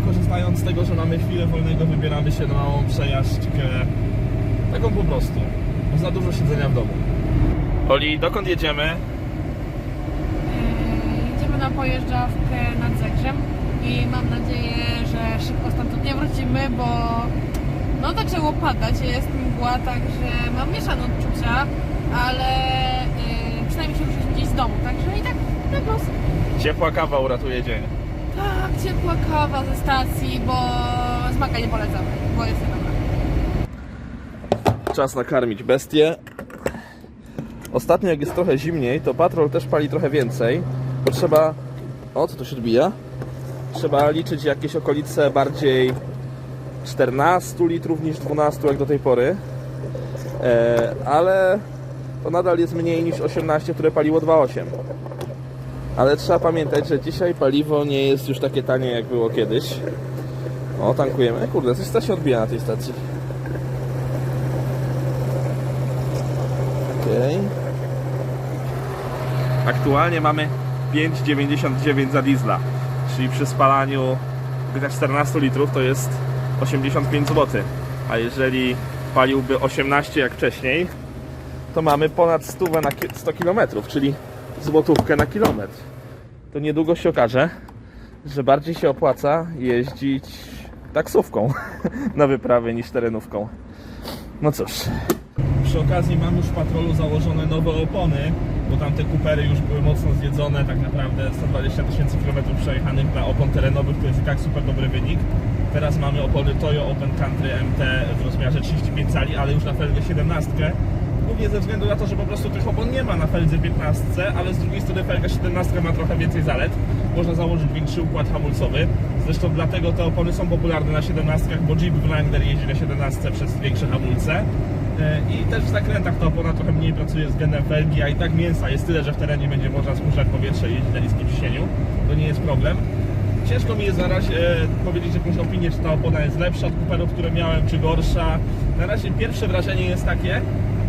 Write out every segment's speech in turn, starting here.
korzystając z tego, że mamy chwilę wolnego, wybieramy się na małą przejażdżkę. Taką po prostu. Bo za dużo siedzenia w domu. Oli, dokąd jedziemy? Yy, Jedziemy na pojeżdżawkę nad Zegrzem i mam nadzieję, że szybko stamtąd nie wrócimy, bo no zaczęło padać, jest mgła, także mam mieszane odczucia, ale yy, przynajmniej się ruszyliśmy gdzieś z domu, także i tak na plus. Ciepła kawa uratuje dzień. Tak, ciepła kawa ze stacji, bo z maka nie polecamy, bo jest. Czas nakarmić bestię. Ostatnio jak jest trochę zimniej, to patrol też pali trochę więcej, bo trzeba... O, co to się odbija? Trzeba liczyć jakieś okolice bardziej 14 litrów niż 12 jak do tej pory. E, ale to nadal jest mniej niż 18, które paliło 2,8. Ale trzeba pamiętać, że dzisiaj paliwo nie jest już takie tanie jak było kiedyś. O, tankujemy. Kurde, coś stacja się odbija na tej stacji. Okej. Aktualnie mamy 5,99 za diesla, czyli przy spalaniu na 14 litrów to jest 85 zł. A jeżeli paliłby 18 jak wcześniej, to mamy ponad 100 na ki- 100 km, czyli złotówkę na kilometr. To niedługo się okaże, że bardziej się opłaca jeździć taksówką na wyprawy niż terenówką. No cóż. Przy okazji mam już w patrolu założone nowe opony, bo tamte kupery już były mocno zjedzone, tak naprawdę 120 tysięcy kilometrów przejechanych dla opon terenowych to jest i tak super dobry wynik. Teraz mamy opony Toyo Open Country MT w rozmiarze 35 cali, ale już na felgę 17. Głównie ze względu na to, że po prostu tych opon nie ma na feldze 15, ale z drugiej strony felga 17 ma trochę więcej zalet. Można założyć większy układ hamulcowy. Zresztą dlatego te opony są popularne na 17, bo Jeep Wrangler jeździ na 17 przez większe hamulce. E, I też w zakrętach ta opona trochę mniej pracuje względem felgi, a i tak mięsa jest tyle, że w terenie będzie można spuszczać powietrze i jeździć na niskim ciśnieniu. To nie jest problem. Ciężko mi jest na razie e, powiedzieć jakąś opinię, czy ta opona jest lepsza od kuperów, które miałem, czy gorsza. Na razie pierwsze wrażenie jest takie,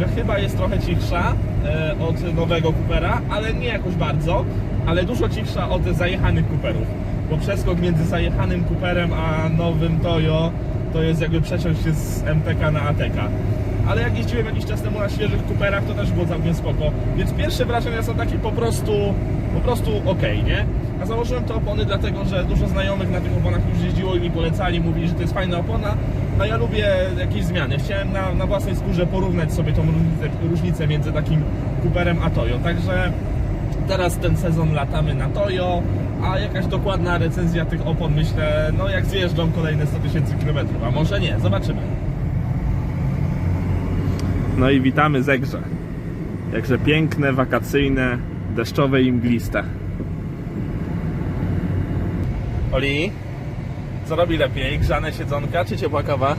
że chyba jest trochę cichsza e, od nowego kupera, ale nie jakoś bardzo, ale dużo cichsza od zajechanych kuperów. Bo przeskok między zajechanym kuperem a nowym Toyo to jest jakby przeciąć się z MTK na ATK. Ale jak jeździłem jakiś czas temu na świeżych kuperach, to też było całkiem spoko. Więc pierwsze wrażenia są takie po prostu, po prostu okej, nie? A założyłem te opony dlatego, że dużo znajomych na tych oponach już jeździło i mi polecali, mówili, że to jest fajna opona. A ja lubię jakieś zmiany. Chciałem na, na własnej skórze porównać sobie tą różnicę, różnicę między takim kuperem a Toyo. Także teraz ten sezon latamy na Toyo, a jakaś dokładna recenzja tych opon myślę, no jak zjeżdżą kolejne 100 tysięcy kilometrów, a może nie, zobaczymy. No i witamy Zegrze. Jakże piękne, wakacyjne, deszczowe i mgliste. Oli, co robi lepiej? Grzane siedzonka czy ciepła kawa?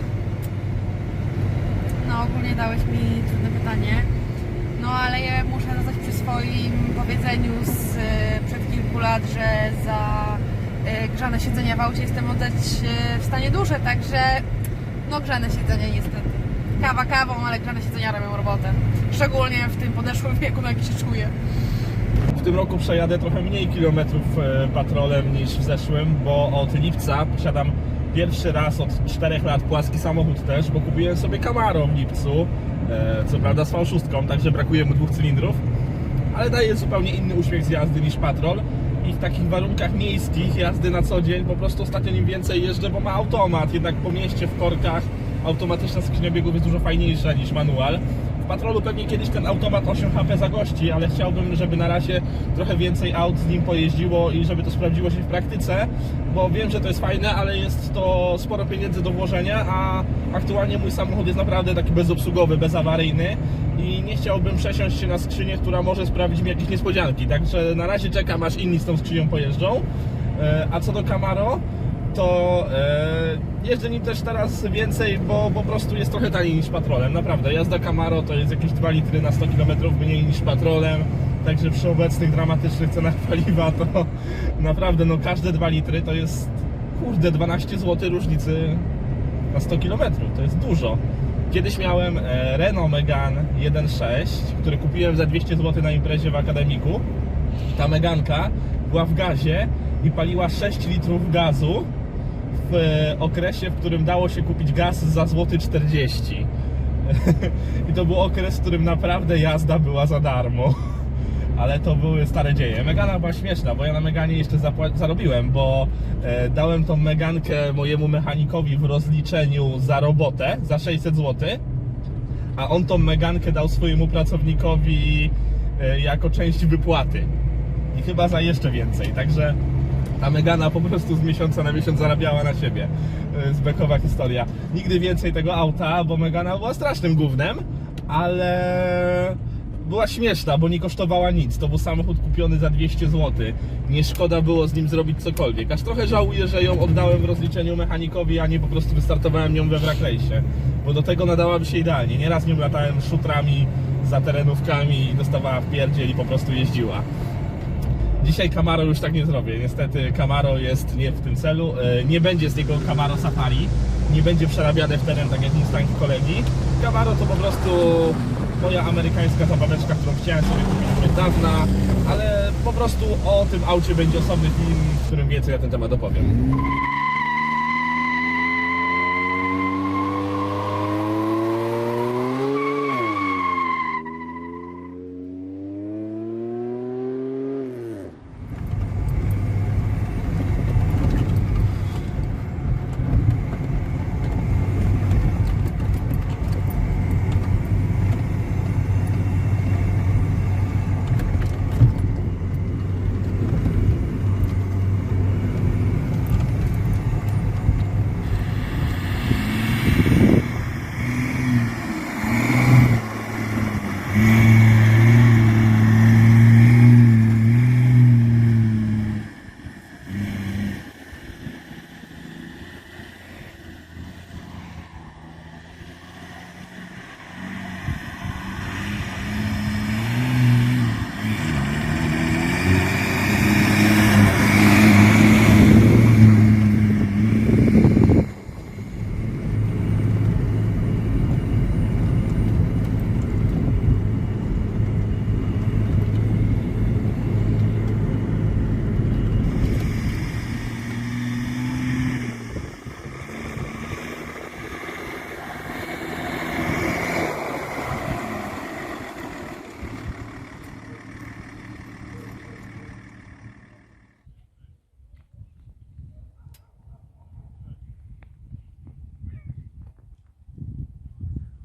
No ogólnie dałeś mi trudne pytanie. No ale ja muszę zostać przy swoim powiedzeniu z e, przed kilku lat, że za e, grzane siedzenia w aucie jestem oddać e, w stanie duszę, także no grzane siedzenie niestety. Kawa kawą, ale grzane siedzenia robią robotę. Szczególnie w tym podeszłym wieku, na jaki się czuję. W tym roku przejadę trochę mniej kilometrów e, patrolem niż w zeszłym, bo od lipca posiadam pierwszy raz od 4 lat płaski samochód też, bo kupiłem sobie Camaro w lipcu, e, co prawda z V6, także brakuje mu dwóch cylindrów, ale daje zupełnie inny uśmiech z jazdy niż patrol i w takich warunkach miejskich jazdy na co dzień po prostu ostatnio nim więcej jeżdżę, bo ma automat, jednak po mieście w korkach automatyczna skrzynia biegów jest dużo fajniejsza niż manual. Patrolu pewnie kiedyś ten automat 8 HP zagości, ale chciałbym, żeby na razie trochę więcej aut z nim pojeździło i żeby to sprawdziło się w praktyce, bo wiem, że to jest fajne, ale jest to sporo pieniędzy do włożenia, a aktualnie mój samochód jest naprawdę taki bezobsługowy, bezawaryjny i nie chciałbym przesiąść się na skrzynię, która może sprawić mi jakieś niespodzianki, także na razie czekam aż inni z tą skrzynią pojeżdżą. E, A co do Camaro, to e, jeżdżę nim też teraz więcej, bo po prostu jest trochę taniej niż patrolem. Naprawdę, jazda Camaro to jest jakieś 2 litry na 100 km mniej niż patrolem. Także przy obecnych dramatycznych cenach paliwa to naprawdę no każde 2 litry to jest kurde 12 zł różnicy na 100 km. To jest dużo. Kiedyś miałem e, Renault Megane 1.6, który kupiłem za 200 zł na imprezie w akademiku. Ta Meganka była w gazie i paliła 6 litrów gazu e, okresie, w którym dało się kupić gaz za złoty 40. I to był okres, w którym naprawdę jazda była za darmo. Ale to były stare dzieje. Megana była śmieszna, bo ja na Meganie jeszcze zarobiłem, bo e, dałem tą Megankę mojemu mechanikowi w rozliczeniu za robotę, za 600 zł, a on tą Megankę dał swojemu pracownikowi e, jako część wypłaty. I chyba za jeszcze więcej, także ta Megana po prostu z miesiąca na miesiąc zarabiała na siebie. E, Zbekowa historia. Nigdy więcej tego auta, bo Megana była strasznym gównem, ale była śmieszna, bo nie kosztowała nic. To był samochód kupiony za 200 zł. Nie szkoda było z nim zrobić cokolwiek. Aż trochę żałuję, że ją oddałem w rozliczeniu mechanikowi, a nie po prostu wystartowałem nią we wraklejsie. Bo do tego nadałaby się idealnie. Nieraz nią latałem szutrami za terenówkami i dostawała w pierdziel i po prostu jeździła. Dzisiaj Camaro już tak nie zrobię. Niestety Camaro jest nie w tym celu. E, Nie będzie z niego Camaro Safari. Nie będzie przerabiane w teren tak jak Mustang kolegi. Camaro to po prostu moja amerykańska zabaweczka, którą chciałem sobie kupić od dawna, ale po prostu o tym aucie będzie osobny film, w którym więcej na ten temat opowiem.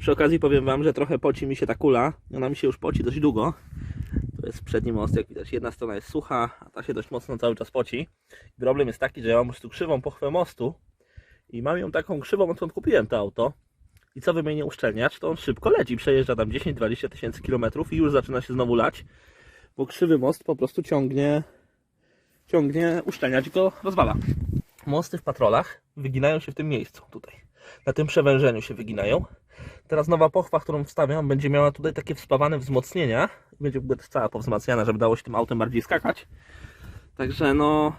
Przy okazji powiem Wam, że trochę poci mi się ta kula. Ona mi się już poci dość długo. To jest przedni most, jak widać. Jedna strona jest sucha, a ta się dość mocno cały czas poci. Problem jest taki, że ja mam po prostu krzywą pochwę mostu i mam ją taką krzywą, odkąd kupiłem to auto. I co wymienię uszczelniacz, to on szybko leci. Przejeżdża tam 10-20 tysięcy kilometrów i już zaczyna się znowu lać, bo krzywy most po prostu ciągnie, ciągnie uszczelniacz i go rozwala. Mosty w patrolach wyginają się w tym miejscu, tutaj. Na tym przewężeniu się wyginają. Teraz nowa pochwa, którą wstawiam, będzie miała tutaj takie wspawane wzmocnienia. Będzie w ogóle cała powzmacniana, żeby dało się tym autem bardziej skakać. Także no...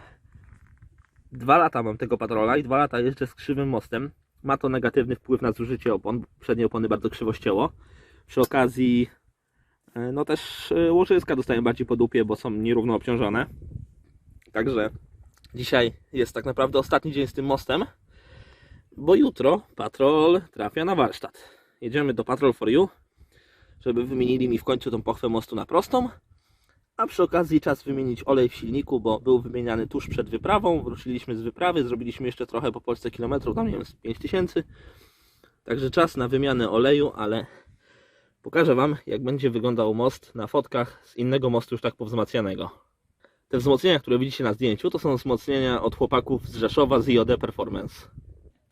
Dwa lata mam tego patrola i dwa lata jeżdżę z krzywym mostem. Ma to negatywny wpływ na zużycie opon. Przednie opony bardzo krzywo ścięło. Przy okazji e, no też e, łożyska dostają bardziej po dupie, bo są nierówno obciążone. Także dzisiaj jest tak naprawdę ostatni dzień z tym mostem bo jutro patrol trafia na warsztat. Jedziemy do Patrol for You, żeby wymienili mi w końcu tą pochwę mostu na prostą. A przy okazji czas wymienić olej w silniku, bo był wymieniany tuż przed wyprawą. Wróciliśmy z wyprawy, zrobiliśmy jeszcze trochę po Polsce kilometrów, tam nie wiem, z 5000. Także czas na wymianę oleju, ale pokażę Wam, jak będzie wyglądał most na fotkach z innego mostu już tak powzmacnianego. Te wzmocnienia, które widzicie na zdjęciu, to są wzmocnienia od chłopaków z Rzeszowa z IOD Performance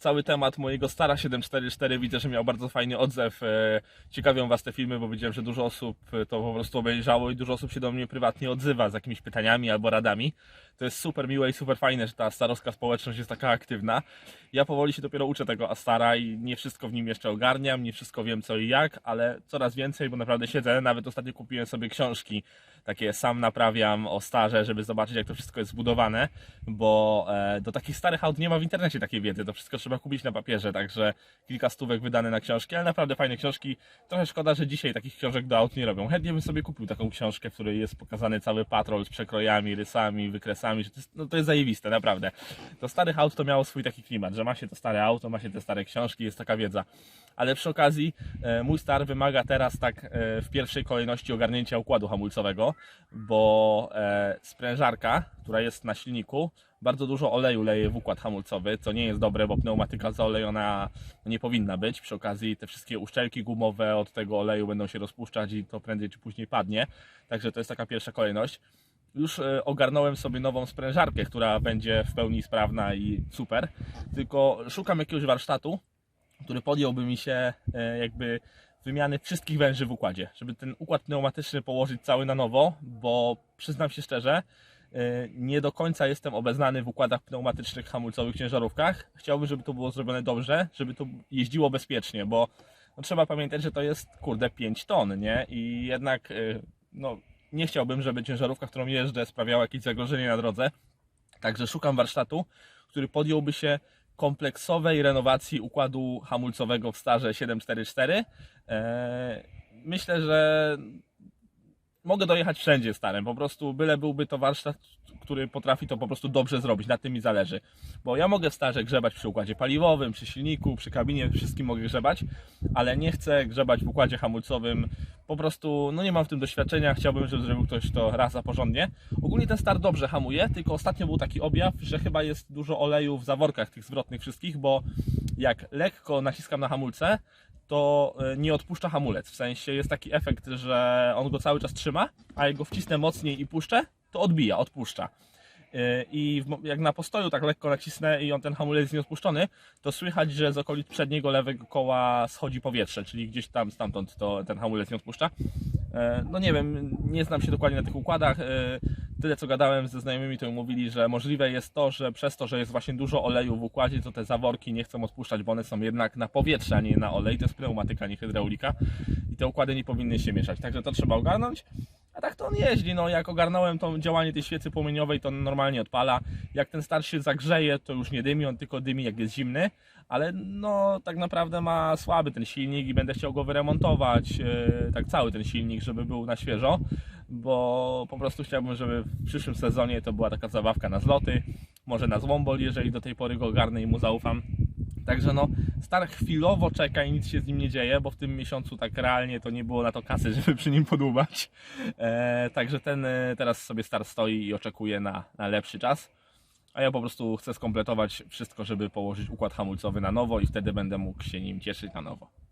cały temat mojego Stara 744 widzę, że miał bardzo fajny odzew. E, Ciekawią Was te filmy, bo widziałem, że dużo osób e, to po prostu obejrzało i dużo osób się do mnie prywatnie odzywa z jakimiś pytaniami albo radami. To jest super miłe i super fajne, że ta starowska społeczność jest taka aktywna. Ja powoli się dopiero uczę tego Astara i nie wszystko w nim jeszcze ogarniam, nie wszystko wiem co i jak, ale coraz więcej, bo naprawdę siedzę. Nawet ostatnio kupiłem sobie książki, takie sam naprawiam o starze, żeby zobaczyć jak to wszystko jest zbudowane, bo e, do takich starych aut nie ma w internecie takiej wiedzy, to wszystko trzeba kupić na papierze, także kilka stówek wydane na książki, ale naprawdę fajne książki. Trochę szkoda, że dzisiaj takich książek do aut nie robią. Chętnie bym sobie kupił taką książkę, w której jest pokazany cały patrol z przekrojami, rysami, wykresami, to jest, no to jest zajebiste, naprawdę. Do starych aut to miało swój taki klimat, że ma się to stare auto, ma się te stare książki, jest taka wiedza. Ale przy okazji e, mój star wymaga teraz tak e, w pierwszej kolejności ogarnięcia układu hamulcowego, bo e, sprężarka, która jest na silniku, bardzo dużo oleju leje w układ hamulcowy, co nie jest dobre, bo pneumatyka zaolejona nie powinna być. Przy okazji te wszystkie uszczelki gumowe od tego oleju będą się rozpuszczać i to prędzej czy później padnie. Także to jest taka pierwsza kolejność. Już e, ogarnąłem sobie nową sprężarkę, która będzie w pełni sprawna i super. Tylko szukam jakiegoś warsztatu, który podjąłby mi się e, jakby wymiany wszystkich węży w układzie, żeby ten układ pneumatyczny położyć cały na nowo, bo przyznam się szczerze, e, nie do końca jestem obeznany w układach pneumatycznych hamulcowych ciężarówkach. Chciałbym, żeby to było zrobione dobrze, żeby to jeździło bezpiecznie, bo no, trzeba pamiętać, że to jest kurde 5 ton, nie? I jednak e, no, nie chciałbym, żeby ciężarówka, którą jeżdżę, sprawiała jakieś zagrożenie na drodze. Także szukam warsztatu, który podjąłby się kompleksowej renowacji układu hamulcowego w starze 744. Eee, Myślę, że mogę dojechać wszędzie starym. Po prostu byle byłby to warsztat, który potrafi to po prostu dobrze zrobić. Na tym mi zależy. Bo ja mogę w starze grzebać przy układzie paliwowym, przy silniku, przy kabinie, wszystkim mogę grzebać, ale nie chcę grzebać w układzie hamulcowym. Po prostu, no nie mam w tym doświadczenia. Chciałbym, żeby zrobił ktoś to raz a porządnie. Ogólnie ten star dobrze hamuje, tylko ostatnio był taki objaw, że chyba jest dużo oleju w zaworkach tych zwrotnych wszystkich, bo jak lekko naciskam na hamulce, to e, nie odpuszcza hamulec. W sensie jest taki efekt, że on go cały czas trzyma, a jak go wcisnę mocniej i puszczę, to odbija, odpuszcza. E, I jak na postoju tak lekko nacisnę i on ten hamulec jest nieodpuszczony, to słychać, że z okolic przedniego lewego koła schodzi powietrze, czyli gdzieś tam stamtąd to ten hamulec nie odpuszcza. E, No nie wiem, nie znam się dokładnie na tych układach. E, Tyle co gadałem ze znajomymi, to mówili, że możliwe jest to, że przez to, że jest właśnie dużo oleju w układzie, to te zaworki nie chcą odpuszczać, bo one są jednak na powietrze, a nie na olej. To jest pneumatyka, nie hydraulika. I te układy nie powinny się mieszać. Także to trzeba ogarnąć. A tak to on jeździ. No, jak ogarnąłem to działanie tej świecy płomieniowej, to normalnie odpala. Jak ten star się zagrzeje, to już nie dymi, on tylko dymi jak jest zimny. Ale no, tak naprawdę ma słaby ten silnik i będę chciał go wyremontować. e, tak cały ten silnik, żeby był na świeżo bo po prostu chciałbym, żeby w przyszłym sezonie to była taka zabawka na zloty, może na złombol, jeżeli do tej pory go ogarnę i mu zaufam. Także no, Star chwilowo czeka i nic się z nim nie dzieje, bo w tym miesiącu tak realnie to nie było na to kasy, żeby przy nim podłubać. E, także ten e, teraz sobie Star stoi i oczekuje na, na lepszy czas. A ja po prostu chcę skompletować wszystko, żeby położyć układ hamulcowy na nowo i wtedy będę mógł się nim cieszyć na nowo.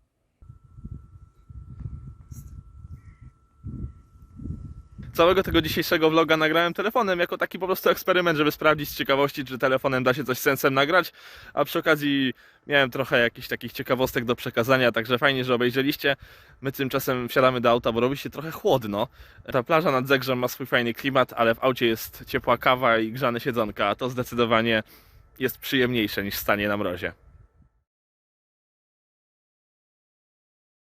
Całego tego dzisiejszego vloga nagrałem telefonem jako taki po prostu eksperyment, żeby sprawdzić z ciekawości, czy telefonem da się coś sensem nagrać, a przy okazji miałem trochę jakichś takich ciekawostek do przekazania, także fajnie, że obejrzeliście. My tymczasem wsiadamy do auta, bo robi się trochę chłodno. Ta plaża nad Zegrzem ma swój fajny klimat, ale w aucie jest ciepła kawa i grzane siedzonka, a to zdecydowanie jest przyjemniejsze niż stanie na mrozie.